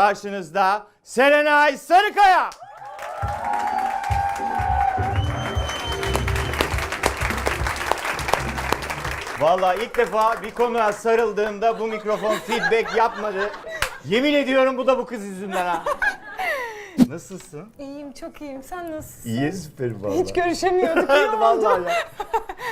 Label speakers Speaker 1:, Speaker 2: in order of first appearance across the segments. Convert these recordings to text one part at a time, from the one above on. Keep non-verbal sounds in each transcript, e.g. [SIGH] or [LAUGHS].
Speaker 1: Karşınızda Serenay Sarıkaya. Vallahi ilk defa bir konuya sarıldığımda bu mikrofon feedback yapmadı. Yemin ediyorum bu da bu kız yüzünden ha. Nasılsın?
Speaker 2: İyiyim, çok iyiyim. Sen nasılsın?
Speaker 1: İyi süper vallahi.
Speaker 2: Hiç görüşemiyorduk. iyi [LAUGHS] oldu.
Speaker 1: vallahi ya.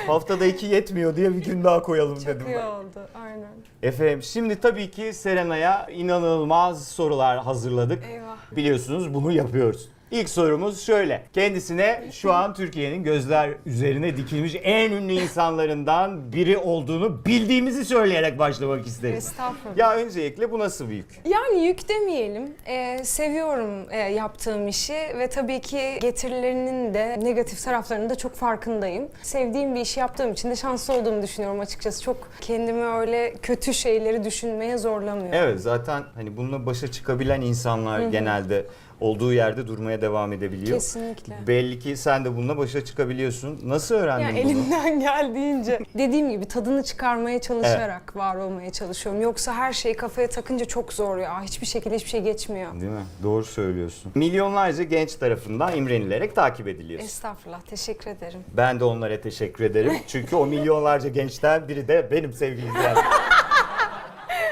Speaker 1: Haftada iki yetmiyor diye bir gün daha koyalım dedim.
Speaker 2: Çok iyi
Speaker 1: ben.
Speaker 2: oldu, aynen.
Speaker 1: Efendim şimdi tabii ki Serena'ya inanılmaz sorular hazırladık.
Speaker 2: Eyvah.
Speaker 1: Biliyorsunuz bunu yapıyoruz. İlk sorumuz şöyle. Kendisine şu an Türkiye'nin gözler üzerine dikilmiş en ünlü insanlarından biri olduğunu bildiğimizi söyleyerek başlamak isteriz.
Speaker 2: Estağfurullah.
Speaker 1: Ya öncelikle bu nasıl bir yük?
Speaker 2: Yani yük demeyelim. Ee, seviyorum e, yaptığım işi ve tabii ki getirilerinin de negatif taraflarının da çok farkındayım. Sevdiğim bir işi yaptığım için de şanslı olduğumu düşünüyorum açıkçası. Çok kendimi öyle kötü şeyleri düşünmeye zorlamıyorum.
Speaker 1: Evet zaten hani bununla başa çıkabilen insanlar genelde olduğu yerde durmaya devam edebiliyor.
Speaker 2: Kesinlikle.
Speaker 1: Belli ki sen de bununla başa çıkabiliyorsun. Nasıl öğrendin
Speaker 2: Yani
Speaker 1: bunu?
Speaker 2: elimden [LAUGHS] geldiğince. Dediğim gibi tadını çıkarmaya çalışarak var olmaya çalışıyorum. Yoksa her şeyi kafaya takınca çok zor ya. Hiçbir şekilde hiçbir şey geçmiyor.
Speaker 1: Değil mi? Doğru söylüyorsun. Milyonlarca genç tarafından imrenilerek takip ediliyorsun.
Speaker 2: Estağfurullah, teşekkür ederim.
Speaker 1: Ben de onlara teşekkür ederim. Çünkü o milyonlarca gençten biri de benim sevgili izleyenlerim. [LAUGHS]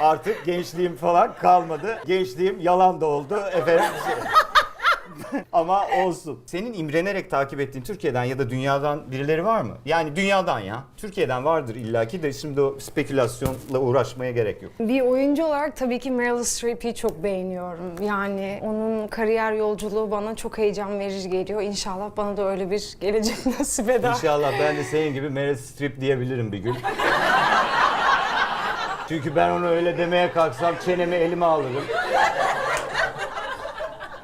Speaker 1: Artık gençliğim falan kalmadı. Gençliğim yalan da oldu. Efendim [LAUGHS] Ama olsun. Senin imrenerek takip ettiğin Türkiye'den ya da dünyadan birileri var mı? Yani dünyadan ya. Türkiye'den vardır illaki de şimdi o spekülasyonla uğraşmaya gerek yok.
Speaker 2: Bir oyuncu olarak tabii ki Meryl Streep'i çok beğeniyorum. Yani onun kariyer yolculuğu bana çok heyecan verici geliyor. İnşallah bana da öyle bir gelecek [LAUGHS] nasip eder.
Speaker 1: İnşallah ben de senin gibi Meryl Streep diyebilirim bir gün. [LAUGHS] Çünkü ben onu öyle demeye kalksam çenemi elime alırım.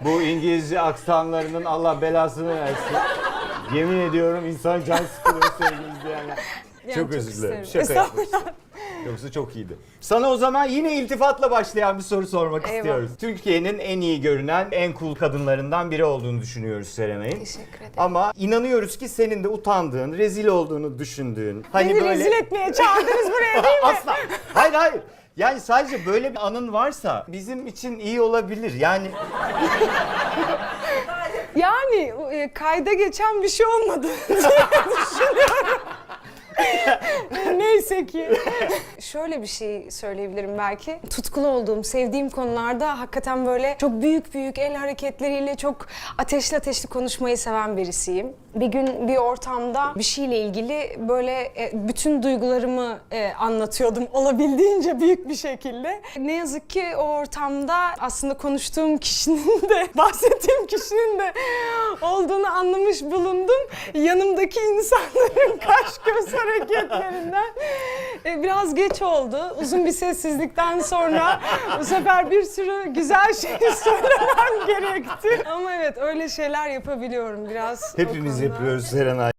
Speaker 1: Bu İngilizce aksanlarının Allah belasını versin. Yemin ediyorum insan can sıkılıyor sevgili izleyenler.
Speaker 2: Yani
Speaker 1: çok
Speaker 2: çok
Speaker 1: özür dilerim. Şaka yapmıştım. Yoksa çok iyiydi. Sana o zaman yine iltifatla başlayan bir soru sormak
Speaker 2: Eyvah.
Speaker 1: istiyoruz. Türkiye'nin en iyi görünen, en cool kadınlarından biri olduğunu düşünüyoruz Serenay'ın.
Speaker 2: Teşekkür ederim.
Speaker 1: Ama inanıyoruz ki senin de utandığın, rezil olduğunu düşündüğün. Hani
Speaker 2: Beni
Speaker 1: böyle
Speaker 2: rezil etmeye çağırdınız buraya değil mi? [LAUGHS]
Speaker 1: asla. Hayır. Yani sadece böyle bir anın varsa bizim için iyi olabilir. Yani
Speaker 2: Yani e, kayda geçen bir şey olmadı diye [LAUGHS] düşünüyorum. [LAUGHS] Neyse ki. Şöyle bir şey söyleyebilirim belki. Tutkulu olduğum, sevdiğim konularda hakikaten böyle çok büyük büyük el hareketleriyle çok ateşli ateşli konuşmayı seven birisiyim. Bir gün bir ortamda bir şeyle ilgili böyle e, bütün duygularımı e, anlatıyordum [LAUGHS] olabildiğince büyük bir şekilde. Ne yazık ki o ortamda aslında konuştuğum kişinin de [LAUGHS] bahsettiğim kişinin de olduğunu anlamış bulundum. Yanımdaki insanların kaş göz hareketlerinden e, biraz geç oldu. Uzun bir sessizlikten sonra bu sefer bir sürü güzel şey [LAUGHS] söylemem gerekti. Ama evet öyle şeyler yapabiliyorum biraz. o
Speaker 1: hepimiz
Speaker 2: konuda.
Speaker 1: yapıyoruz Serenay.